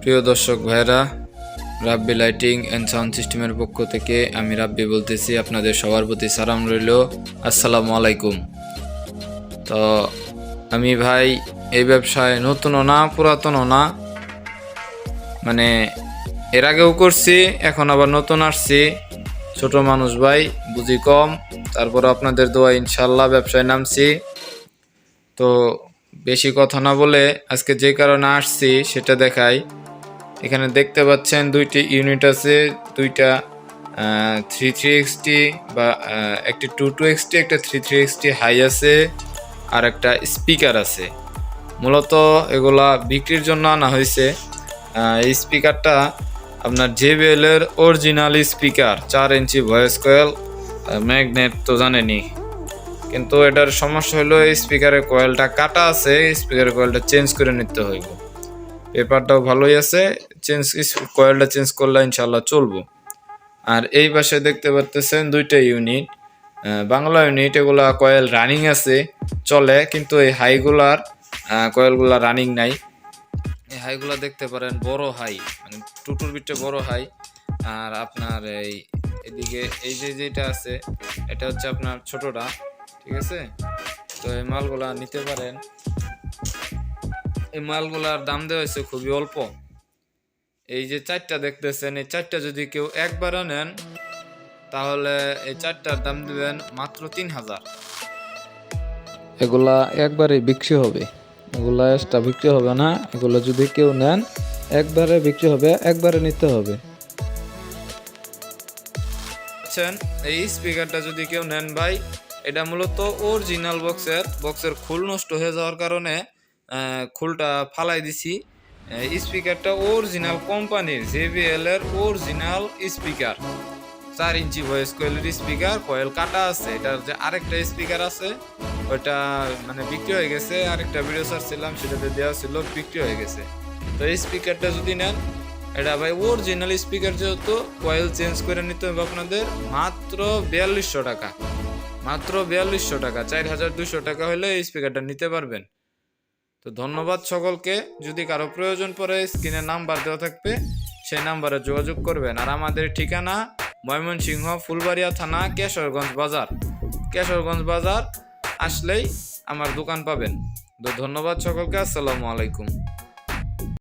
প্রিয় দর্শক ভাইরা রাব্বি লাইটিং অ্যান্ড সাউন্ড সিস্টেমের পক্ষ থেকে আমি রাব্বি বলতেছি, আপনাদের সবার প্রতি সালাম রইল। আসসালামু আলাইকুম। তো আমি ভাই, এই ব্যবসায় নতুনও না, পুরাতনও না মানে এর আগেও করছি, এখন আবার নতুন আসছি। ছোট মানুষ ভাই, বুঝি কম, তারপর আপনাদের দোয়া ইনশাল্লাহ ব্যবসায় নামছি। তো বেশি কথা না বলে আজকে যে কারণে আসছি সেটা দেখাই। এখানে দেখতে পাচ্ছেন দুইটি ইউনিট আছে, দুইটা থ্রি থ্রি এক্সটি বা একটি টু টু এক্সটি একটা থ্রি থ্রি এক্সটি হাই আছে, আর একটা স্পিকার আছে। মূলত এগুলা বিক্রির জন্য আনা হয়েছে। এই স্পিকারটা আপনার জেবিএল এর অরিজিনাল স্পিকার চার ইঞ্চি ভয়েস কয়েল ম্যাগনেট তো জানেনি কিন্তু এটার সমস্যা হলো এই স্পিকারের কয়েলটা কাটা আছে স্পিকারের কয়েলটা চেঞ্জ করে নিতে হইব। পেপারটাও ভালোই আছে চেঞ্জ কয়েলটা চেঞ্জ করলে ইনশাল্লাহ চলবো। আর এই পাশে দেখতে পাচ্তেছেন দুইটা ইউনিট বাংলা ইউনিট এগুলা কয়েল রানিং আছে, চলে, কিন্তু এই হাইগুলার কয়েলগুলা রানিং নাই। এই হাইগুলা দেখতে পারেন বড় হাই মানে টুটুর বিটে বড় হাই আর আপনার এই এদিকে, এই যে যেটা আছে, এটা হচ্ছে আপনার ছোটটা। ঠিক আছে? তো এই মালগুলা নিতে পারেন। এই মালগুলার দাম দেওয়া হয়েছে খুবই অল্প। এই যে চারটা দেখতেছেন, এই চারটা যদি কেউ একবারও নেন, তাহলে এই চারটার দাম দিবেন মাত্র তিন হাজার। এগুলা একবারে বিক্রি হবে। এগুলা এক্সট্রা বিক্রি হবে না। এগুলো যদি কেউ নেন, একবারে বিক্রি হবে, একবারে নিতে হবে। এই স্পিকারটা যদি কেউ নেন ভাই এটা মূলত অরিজিনাল বক্সের বক্সের খুল নষ্ট হয়ে যাওয়ার কারণে খুলটা ফালাই দিছি। স্পিকারটা অরিজিনাল কোম্পানির জেবিএল এর অরিজিনাল স্পিকার চার ইঞ্চি ভয়েস কয়েলের স্পিকার কয়েল কাটা আছে, এটার যে আরেকটা স্পিকার আছে, ওইটা মানে বিক্রি হয়ে গেছে। আরেকটা ভিডিও ছাড়ছিলাম, সেটাতে দেওয়া ছিল, বিক্রি হয়ে গেছে। তো এই স্পিকারটা যদি নেন, এটা ভাই অরিজিনাল স্পিকার যেহেতু কয়েল চেঞ্জ করে নিতে হবে আপনাদের, মাত্র বিয়াল্লিশশো টাকা। মাত্র বিয়াল্লিশশো টাকা, চার হাজার দুশো টাকা হলে এই স্পিকারটা নিতে পারবেন। তো ধন্যবাদ সকলকে। যদি কারও প্রয়োজন পড়ে, স্ক্রিনে নাম্বার দেওয়া থাকবে, সেই নাম্বারে যোগাযোগ করবেন। আর আমাদের ঠিকানা ময়মনসিংহ, ফুলবাড়িয়া থানা, কেশরগঞ্জ বাজার। কেশরগঞ্জ বাজার আসলেই আমার দোকান পাবেন। তো ধন্যবাদ সকলকে, আসসালামু আলাইকুম।